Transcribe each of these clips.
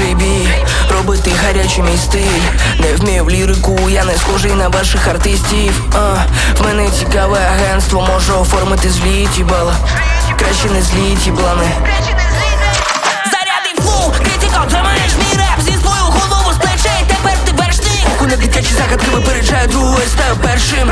JB, робити гарячий мій стиль Не вмію в лірику, я не схожий на ваших артистів. А, В мене цікаве агентство, можу оформити зліті бала Краще не зліті плани Зарядив флоу, критикал, тримаєш мій реп Зі свою голову з плечей, тепер ти вершник. На дитячі загадки випереджаю другою стаю першим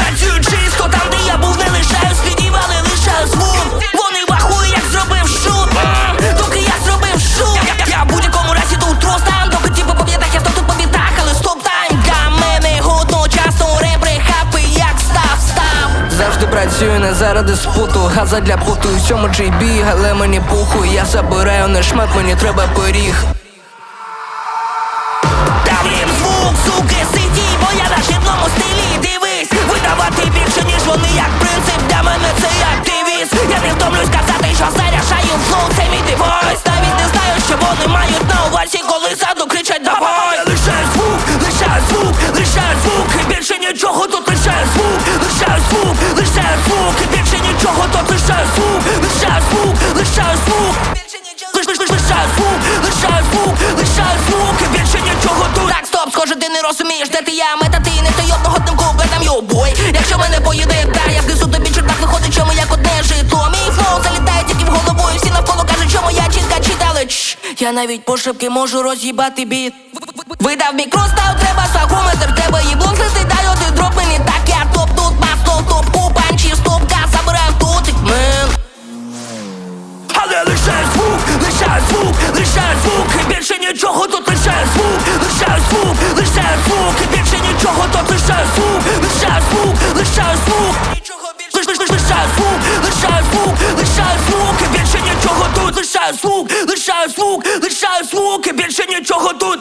працюю не заради споту, газа для поту. І в цьому JB, але мені похуй, я забираю не шмат, мені треба пиріг. Дам їм звук, суки, сиді, бо я на житному стилі. Дивись, видавати більше, ніж вони, як принцип. Для мене це активіст. Я не втомлюсь казати, що заряджаю флоу, це мій девайс. Навіть не знаю, що вони мають на увазі, коли ззаду кричать давай! Лишаю звук, лишаю звук, лишаю звук. І більше нічого тут звук, лишаю звук, лишаю звук І більше нічого тут. Стоп, схоже, ти не розумієш, де ти я Мета ти не той одного тим куплетам йобой Якщо мене поїде, та я знесу тобі чордак Виходить, що ми як одне житло. Мій флоу залітає тільки в голову І всі навколо кажуть, що моя чітка читали Чш, Я навіть пошепки можу роз'їбати біт. Видав мікро, став, треба сагометр Тебе і блок летить, дай один дроп мені Так звук, лишає звук більше нічого тут лишає звук, лишає звук, лишає звук більше нічого тут лишає звук, лишає звук, лишає звук нічого більше. Лише звук, лишає звук, лишає звук більше нічого тут лишає звук, лишає звук, лишає звук більше нічого тут